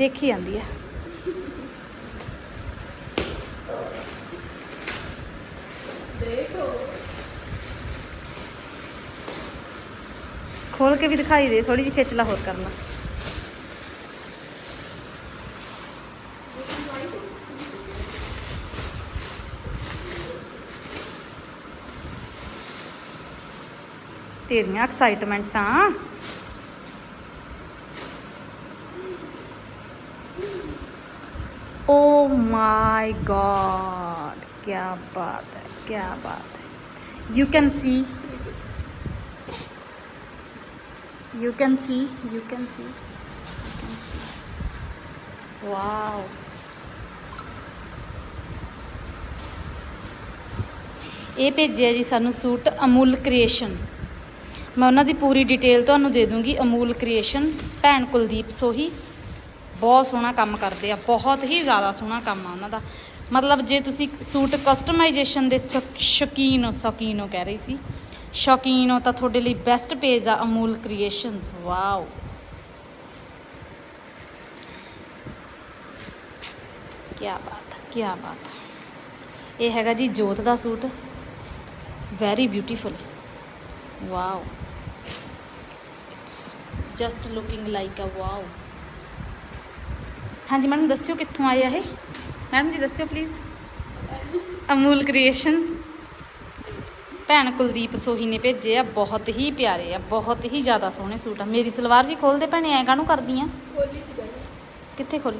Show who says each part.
Speaker 1: ਦੇਖੀ ਜਾਂਦੀ ਆ
Speaker 2: ਦੇਖੋ।
Speaker 1: ਖੋਲ ਕੇ ਵੀ ਦਿਖਾਈ ਦੇ ਥੋੜੀ ਜਿਹੀ ਖਿੱਚ ਲਾ ਹੋਰ ਕਰ ਲਾ ਤੇਰੀਆਂ ਐਕਸਾਈਟਮੈਂਟਾਂ ਓ ਮਾਈ ਗॉड ਕੀ ਬਾਤ ਹੈ ਕੀ ਬਾਤ ਹੈ you can see You can see, you can see, you can see. Wow. ਇਹ ਭੇਜਿਆ ਜੀ ਸਾਨੂੰ ਸੂਟ ਅਮੂਲ ਕ੍ਰੀਏਸ਼ਨ। ਮੈਂ ਉਹਨਾਂ ਦੀ ਪੂਰੀ ਡਿਟੇਲ ਤੁਹਾਨੂੰ ਦੇ ਦੂੰਗੀ ਅਮੂਲ ਕ੍ਰੀਏਸ਼ਨ ਭੈਣ ਕੁਲਦੀਪ ਸੋਹੀ। ਬਹੁਤ ਸੋਹਣਾ ਕੰਮ ਕਰਦੇ ਆ, ਬਹੁਤ ਹੀ ਜ਼ਿਆਦਾ ਸੋਹਣਾ ਕੰਮ ਆ ਉਹਨਾਂ ਦਾ। ਮਤਲਬ ਜੇ ਤੁਸੀਂ ਸੂਟ ਕਸਟਮਾਈਜੇਸ਼ਨ ਦੇ ਸ਼ਕ- ਸ਼ੌਕੀਨ ਹੋ ਸ਼ੌਕੀਨ ਹੋ ਕਹਿ ਰਹੀ ਸੀ। ਸ਼ੌਕੀਨ ਹੋ ਤਾਂ ਤੁਹਾਡੇ ਲਈ ਬੈਸਟ ਪੇਜ ਆ, ਅਮੂਲ ਕ੍ਰੀਏਸ਼ਨਸ ਵਾਓ। ਕੀ ਬਾਤ ਹੈ ਕੀ ਬਾਤ ਹੈ ਇਹ ਹੈਗਾ ਜੀ ਜੋਤ ਦਾ suit. Very beautiful wow. It's just looking like a wow ਹਾਂਜੀ ਮੈਡਮ ਦੱਸਿਓ ਕਿੱਥੋਂ ਆਇਆ ਇਹ? ਮੈਡਮ ਜੀ ਦੱਸਿਓ ਪਲੀਜ਼ ਅਮੂਲ ਕ੍ਰੀਏਸ਼ਨਸ ਭੈਣ ਕੁਲਦੀਪ ਸੋਹੀ ਨੇ ਭੇਜੇ ਆ ਬਹੁਤ ਹੀ ਪਿਆਰੇ ਆ ਬਹੁਤ ਹੀ ਜ਼ਿਆਦਾ ਸੋਹਣੇ ਸੂਟ ਆ। ਮੇਰੀ ਸਲਵਾਰ ਵੀ ਖੋਲ ਦੇ ਭੈਣੇ ਐ ਕਾਹਨੂੰ ਕਰਦੀ ਆ?
Speaker 2: ਖੋਲੀ ਸੀ ਪਹਿਲਾਂ
Speaker 1: ਕਿੱਥੇ ਖੋਲੀ?